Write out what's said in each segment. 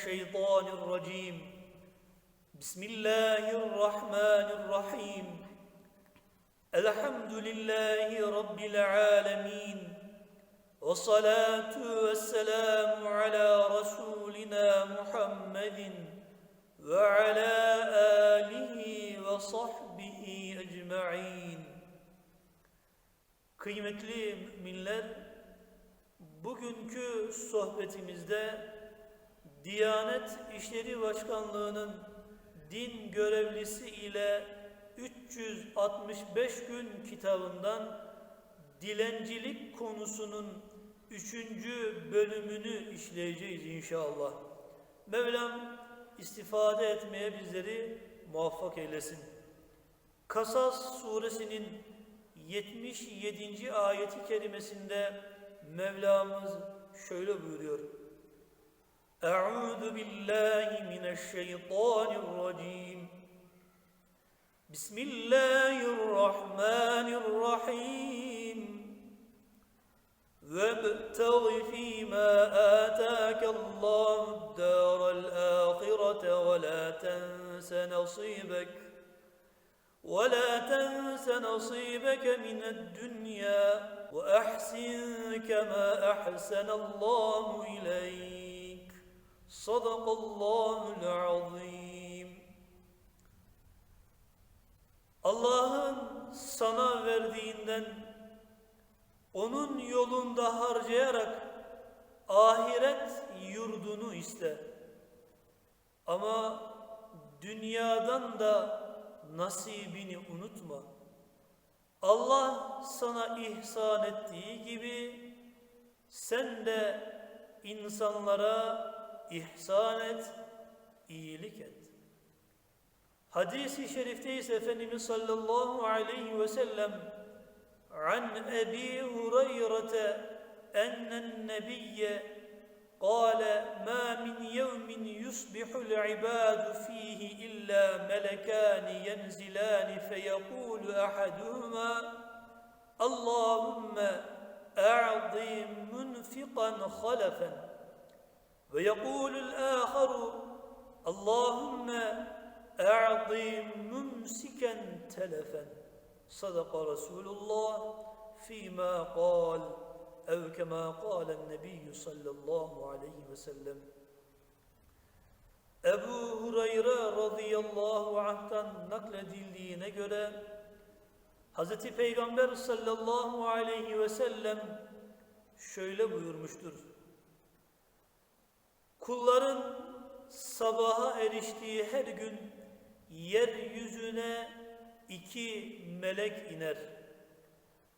الشيطان الرجيم. بسم الله الرحمن الرحيم. الحمد لله رب العالمين. والصلاة والسلام على رسولنا محمد وعلى آله وصحبه أجمعين. Kıymetli müminler, bugünkü sohbetimizde Diyanet İşleri Başkanlığı'nın din görevlisi ile 365 gün kitabından dilencilik konusunun üçüncü bölümünü işleyeceğiz inşallah. Mevlam istifade etmeye bizleri muvaffak eylesin. Kasas suresinin 77. ayeti kerimesinde Mevlamız şöyle buyuruyor. Euzu billahi mineşşeytanirracim. Bismillahirrahmanirrahim. وابتغ فيما آتاك الله الدار الآخرة ولا تنس نصيبك ولا تنس نصيبك من الدنيا وأحسن كما أحسن الله إليك Sadakallahu'l azim. Allah'ın sana verdiğinden onun yolunda harcayarak ahiret yurdunu iste. Ama dünyadan da nasibini unutma. Allah sana ihsan ettiği gibi sen de insanlara ihsan et, iyilik et. Hadis-i şerifte ise Efendimiz sallallahu aleyhi ve sellem an Ebi Hureyre ennen nebiyye قال ما من يوم يصبح العباد فيه إلا ملكان ينزلان فيقول أحدهما اللهم أعطي منفقا خلفا Ve yekulul âharu Allahümme e'zîm mümsiken telefen. Sadaka Resulullah fîmâ kâl. Ev kemâ kâlen nebiyyü sallallahu aleyhi ve sellem. Ebu Hureyre radıyallahu anh'tan nakledildiğine göre Hz. Peygamber sallallahu aleyhi ve sellem şöyle buyurmuştur. Kulların sabaha eriştiği her gün yeryüzüne iki melek iner.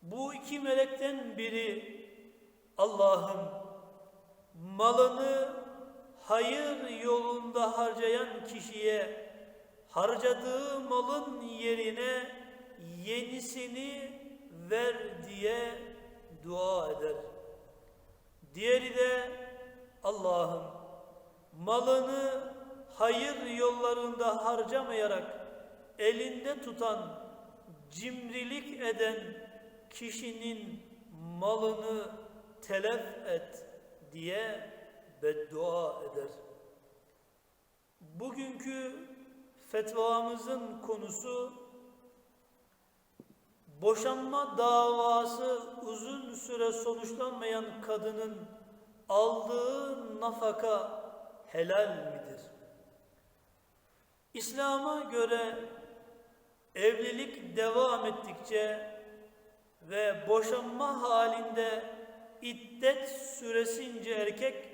Bu iki melekten biri Allah'ım malını hayır yolunda harcayan kişiye harcadığı malın yerine yenisini ver diye dua eder. Diğeri de Allah'ım malını hayır yollarında harcamayarak elinde tutan, cimrilik eden kişinin malını telef et diye beddua eder. Bugünkü fetvamızın konusu boşanma davası uzun süre sonuçlanmayan kadının aldığı nafaka helal midir? İslam'a göre evlilik devam ettikçe ve boşanma halinde iddet süresince erkek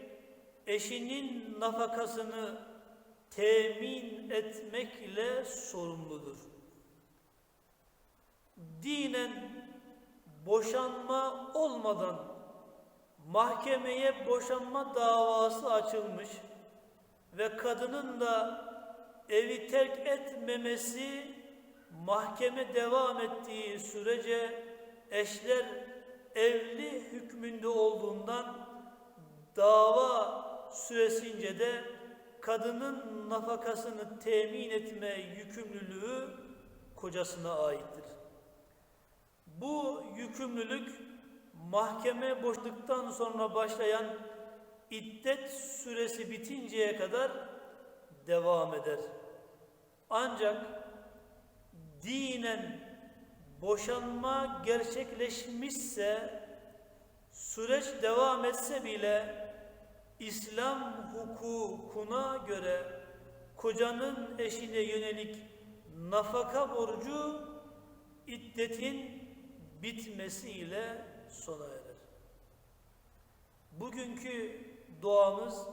eşinin nafakasını temin etmekle sorumludur. Dinen boşanma olmadan mahkemeye boşanma davası açılmış ve kadının da evi terk etmemesi mahkeme devam ettiği sürece eşler evli hükmünde olduğundan dava süresince de kadının nafakasını temin etme yükümlülüğü kocasına aittir. Bu yükümlülük mahkeme boşluktan sonra başlayan iddet süresi bitinceye kadar devam eder. Ancak dinen boşanma gerçekleşmişse süreç devam etse bile İslam hukukuna göre kocanın eşine yönelik nafaka borcu iddetin bitmesiyle sona erer. Bugünkü duamız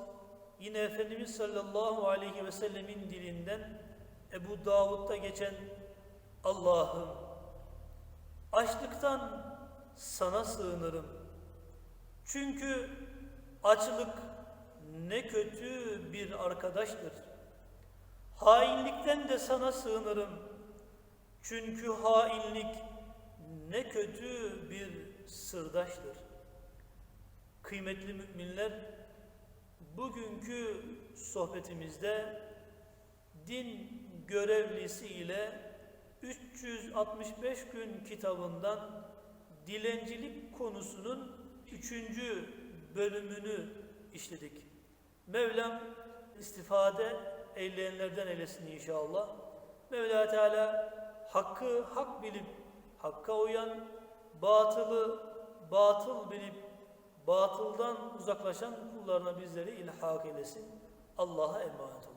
yine Efendimiz sallallahu aleyhi ve sellemin dilinden Ebu Davud'da geçen Allah'ım açlıktan sana sığınırım. Çünkü açlık ne kötü bir arkadaştır. Hainlikten de sana sığınırım. Çünkü hainlik ne kötü bir sırdaştır. Kıymetli müminler, bugünkü sohbetimizde din görevlisi ile 365 gün kitabından dilencilik konusunun üçüncü bölümünü işledik. Mevlam istifade eyleyenlerden eylesin inşallah. Mevla Teala hakkı hak bilip hakka uyan, batılı batıl bilip batıldan uzaklaşan kullarına bizleri ilhak eylesin. Allah'a emanet olun.